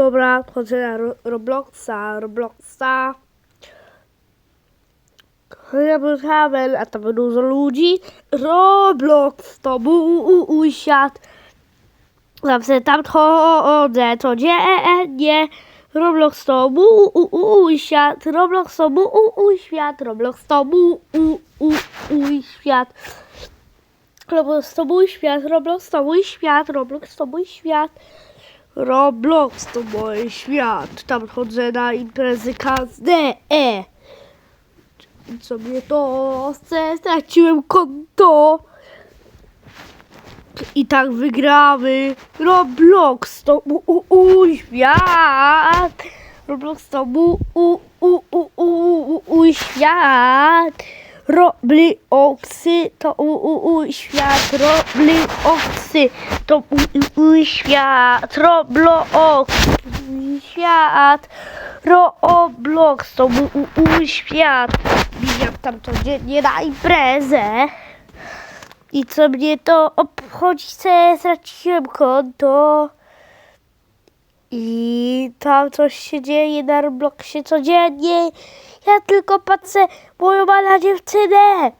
Dobra, wchodzę na Ro- Robloxa, Robloxa. Ja bym kabel, a tam dużo ludzi. Roblox to mój świat. Zawsze tam chodzę codziennie. Roblox to mój świat. Roblox to mój świat. Roblox to mój świat. Roblox to mój świat. Roblox to mój świat. Roblox to mój świat. Roblox to mój świat. Tam chodzę na imprezy każde. Co mnie to? Straciłem konto. I tak wygramy. Roblox to mój świat. Roblox to mój świat. Robloxy to mój świat. Robloxy to mój świat. Roblox mój świat. Roblox to mój świat. Bijam tam codziennie na imprezę. I co mnie to obchodzi, ja straciłem konto. I tam coś się dzieje na Robloxie codziennie. Ja tylko patrzę moją mala dziewczynę.